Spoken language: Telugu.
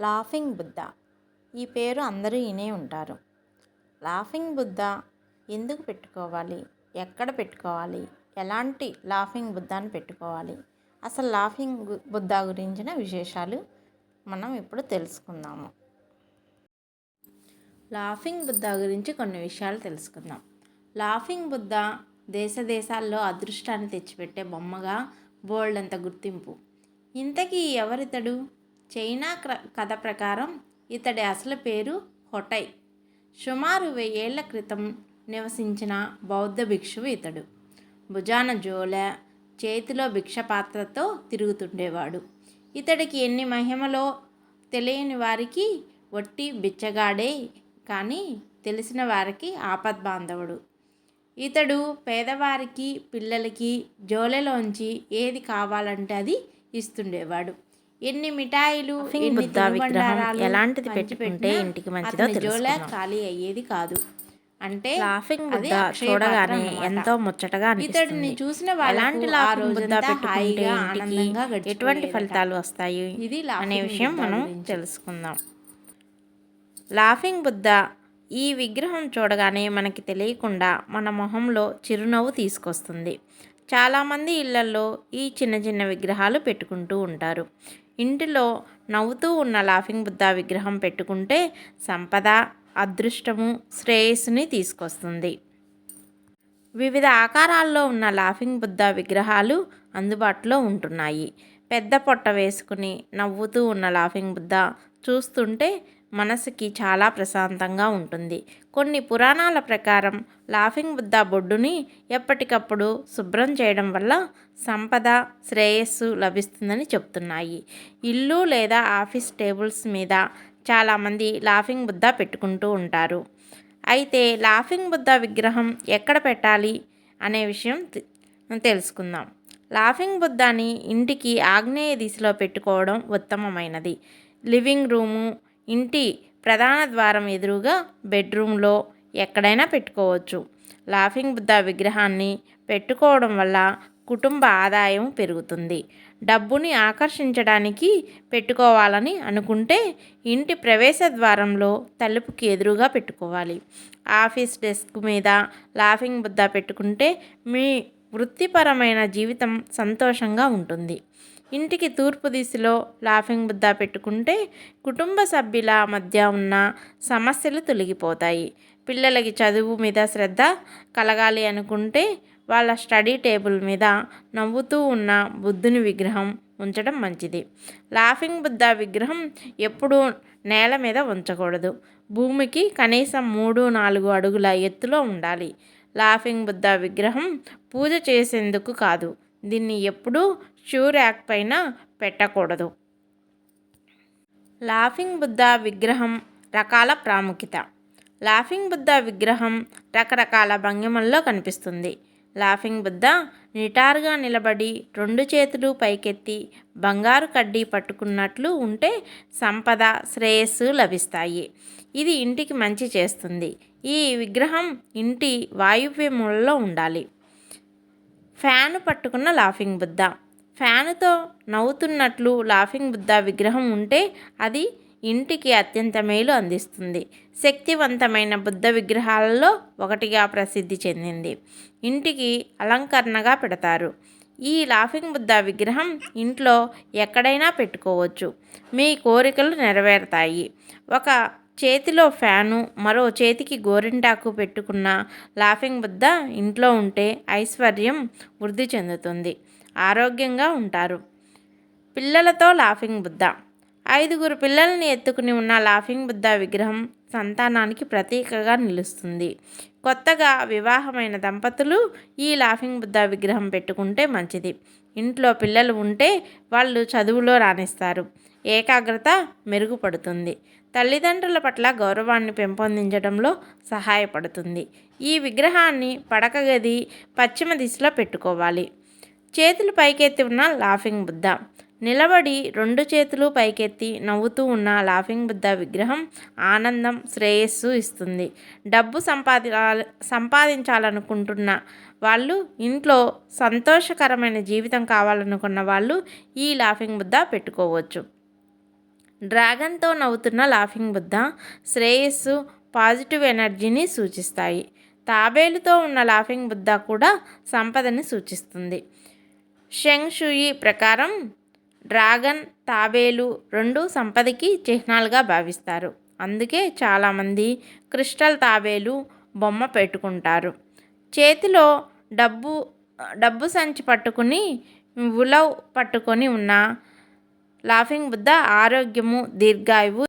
లాఫింగ్ బుద్ధ. ఈ పేరు అందరూ వినే ఉంటారు. లాఫింగ్ బుద్ధ ఎందుకు పెట్టుకోవాలి? ఎక్కడ పెట్టుకోవాలి? ఎలాంటి లాఫింగ్ బుద్ధాన్ని పెట్టుకోవాలి? అసలు లాఫింగ్ బుద్ధ గురించిన విశేషాలు మనం ఇప్పుడు తెలుసుకుందాము. లాఫింగ్ బుద్ధ గురించి కొన్ని విషయాలు తెలుసుకుందాం. లాఫింగ్ బుద్ధ దేశ దేశాల్లో అదృష్టాన్ని తెచ్చిపెట్టే బొమ్మగా బోల్డ్ అంత గుర్తింపు. ఇంతకీ ఎవరితడు? చైనా క్ర- కథ ప్రకారం ఇతడి అసలు పేరు హొటై. సుమారు వెయ్యేళ్ళ క్రితం నివసించిన బౌద్ధ భిక్షువు ఇతడు. భుజాన జోల చేతిలో భిక్షపాత్రతో తిరుగుతుండేవాడు. ఇతడికి ఎన్ని మహిమలో తెలియని వారికి వట్టి బిచ్చగాడే కానీ తెలిసిన వారికి ఆపద్బాంధవుడు ఇతడు పేదవారికి పిల్లలకి జోలెలోంచి ఏది కావాలంటే అది ఇస్తుండేవాడు. ఎన్ని మిఠాయిలు ఎన్ని విగ్రహం ఎలాంటిది పెట్టుకుంటే ఇంటికి మంచిదో జోల. ఖాళీ అయ్యేది కాదు అంటే లాఫింగ్ బుద్ధ చూడగానే. ఎంతో ముచ్చటగా ఇతడిని చూసిన ఎలాంటి లాఫింగ్ బుద్ధ పెట్టుకుంటే ఇంటికి ఎటువంటి. ఫలితాలు వస్తాయి ఇది అనే విషయం మనం. తెలుసుకుందాం లాఫింగ్ బుద్ధ ఈ విగ్రహం చూడగానే మనకి తెలియకుండా మన మొహంలో చిరునవ్వు తీసుకొస్తుంది చాలామంది ఇళ్ళలో ఈ చిన్న చిన్న విగ్రహాలు పెట్టుకుంటూ ఉంటారు. ఇంటిలో నవ్వుతూ ఉన్న లాఫింగ్ బుద్ధ విగ్రహం పెట్టుకుంటే సంపద అదృష్టము శ్రేయస్సుని తీసుకొస్తుంది. వివిధ ఆకారాల్లో ఉన్న లాఫింగ్ బుద్ధ విగ్రహాలు అందుబాటులో ఉంటున్నాయి. పెద్ద పొట్ట వేసుకుని నవ్వుతూ ఉన్న లాఫింగ్ బుద్ధ చూస్తుంటే మనసుకి చాలా ప్రశాంతంగా ఉంటుంది. కొన్ని పురాణాల ప్రకారం లాఫింగ్ బుద్ధ బొడ్డుని ఎప్పటికప్పుడు శుభ్రం చేయడం వల్ల సంపద శ్రేయస్సు లభిస్తుందని చెప్తున్నాయి. ఇల్లు లేదా ఆఫీస్ టేబుల్స్ మీద చాలామంది లాఫింగ్ బుద్ధ పెట్టుకుంటూ ఉంటారు. అయితే లాఫింగ్ బుద్ధ విగ్రహం ఎక్కడ పెట్టాలి అనే విషయం తెలుసుకుందాం. లాఫింగ్ బుద్ధాని ఇంటికి ఆగ్నేయ దిశలో పెట్టుకోవడం ఉత్తమమైనది. లివింగ్ రూము ఇంటి ప్రధాన ద్వారం ఎదురుగా బెడ్రూమ్లో ఎక్కడైనా పెట్టుకోవచ్చు. లాఫింగ్ బుద్ధ విగ్రహాన్ని పెట్టుకోవడం వల్ల కుటుంబ ఆదాయం పెరుగుతుంది. డబ్బుని ఆకర్షించడానికి పెట్టుకోవాలని అనుకుంటే ఇంటి ప్రవేశ ద్వారంలో తలుపుకి ఎదురుగా పెట్టుకోవాలి. ఆఫీస్ డెస్క్ మీద లాఫింగ్ బుద్ధ పెట్టుకుంటే మీ వృత్తిపరమైన జీవితం సంతోషంగా ఉంటుంది. ఇంటికి తూర్పు దిశలో లాఫింగ్ బుద్ధ పెట్టుకుంటే కుటుంబ సభ్యుల మధ్య ఉన్న సమస్యలు తొలగిపోతాయి. పిల్లలకి చదువు మీద శ్రద్ధ కలగాలి అనుకుంటే వాళ్ళ స్టడీ టేబుల్ మీద నవ్వుతూ ఉన్న బుద్ధుని విగ్రహం ఉంచడం మంచిది. లాఫింగ్ బుద్ధ విగ్రహం ఎప్పుడూ నేల మీద ఉంచకూడదు. భూమికి కనీసం మూడు నాలుగు అడుగుల ఎత్తులో ఉండాలి. లాఫింగ్ బుద్ధ విగ్రహం పూజ చేసేందుకు కాదు. దీన్ని ఎప్పుడూ షూ ర్యాక్ పైన పెట్టకూడదు. లాఫింగ్ బుద్ధ విగ్రహం రకాల ప్రాముఖ్యత. లాఫింగ్ బుద్ధ విగ్రహం రకరకాల భంగిమల్లో కనిపిస్తుంది. లాఫింగ్ బుద్ధ నిటారుగా నిలబడి రెండు చేతులు పైకెత్తి బంగారు కడ్డీ పట్టుకున్నట్లు ఉంటే సంపద శ్రేయస్సు లభిస్తాయి. ఇది ఇంటికి మంచి చేస్తుంది. ఈ విగ్రహం ఇంటి వాయువ్య మూలలో ఉండాలి. ఫ్యాను పట్టుకున్న లాఫింగ్ బుద్ధ. ఫ్యానుతో నవ్వుతున్నట్లు లాఫింగ్ బుద్ధ విగ్రహం ఉంటే అది ఇంటికి అత్యంత మేలు అందిస్తుంది. శక్తివంతమైన బుద్ధ విగ్రహాలలో ఒకటిగా ప్రసిద్ధి చెందింది. ఇంటికి అలంకరణగా పెడతారు. ఈ లాఫింగ్ బుద్ధ విగ్రహం ఇంట్లో ఎక్కడైనా పెట్టుకోవచ్చు. మీ కోరికలు నెరవేరుతాయి. ఒక చేతిలో ఫ్యాను మరో చేతికి గోరింటాకు పెట్టుకున్న లాఫింగ్ బుద్ధ ఇంట్లో ఉంటే ఐశ్వర్యం వృద్ధి చెందుతుంది. ఆరోగ్యంగా ఉంటారు. పిల్లలతో లాఫింగ్ బుద్ధ. ఐదుగురు పిల్లల్ని ఎత్తుకుని ఉన్న లాఫింగ్ బుద్ధ విగ్రహం సంతానానికి ప్రతీకగా నిలుస్తుంది. కొత్తగా వివాహమైన దంపతులు ఈ లాఫింగ్ బుద్ధ విగ్రహం పెట్టుకుంటే మంచిది. ఇంట్లో పిల్లలు ఉంటే వాళ్ళు చదువులో రాణిస్తారు. ఏకాగ్రత మెరుగుపడుతుంది. తల్లిదండ్రుల పట్ల గౌరవాన్ని పెంపొందించడంలో సహాయపడుతుంది. ఈ విగ్రహాన్ని పడక గది పశ్చిమ దిశలో పెట్టుకోవాలి. చేతులు పైకెత్తి ఉన్న లాఫింగ్ బుద్ధ. నిలబడి రెండు చేతులు పైకెత్తి నవ్వుతూ ఉన్న లాఫింగ్ బుద్ధ విగ్రహం ఆనందం శ్రేయస్సు ఇస్తుంది. డబ్బు సంపాది సంపాదించాలనుకుంటున్న వాళ్ళు ఇంట్లో సంతోషకరమైన జీవితం కావాలనుకున్న వాళ్ళు ఈ లాఫింగ్ బుద్ధ పెట్టుకోవచ్చు. డ్రాగన్తో నవ్వుతున్న లాఫింగ్ బుద్ధ శ్రేయస్సు పాజిటివ్ ఎనర్జీని సూచిస్తాయి. తాబేలుతో ఉన్న లాఫింగ్ బుద్ధ కూడా సంపదని సూచిస్తుంది. షెంగ్ షుయి ప్రకారం డ్రాగన్ తాబేలు రెండు సంపదకి చిహ్నాలుగా భావిస్తారు. అందుకే చాలామంది క్రిస్టల్ తాబేలు బొమ్మ పెట్టుకుంటారు. చేతిలో డబ్బు డబ్బు సంచి పట్టుకుని ఉలవ్ పట్టుకొని ఉన్న లాఫింగ్ బుద్ధ ఆరోగ్యము దీర్ఘాయువు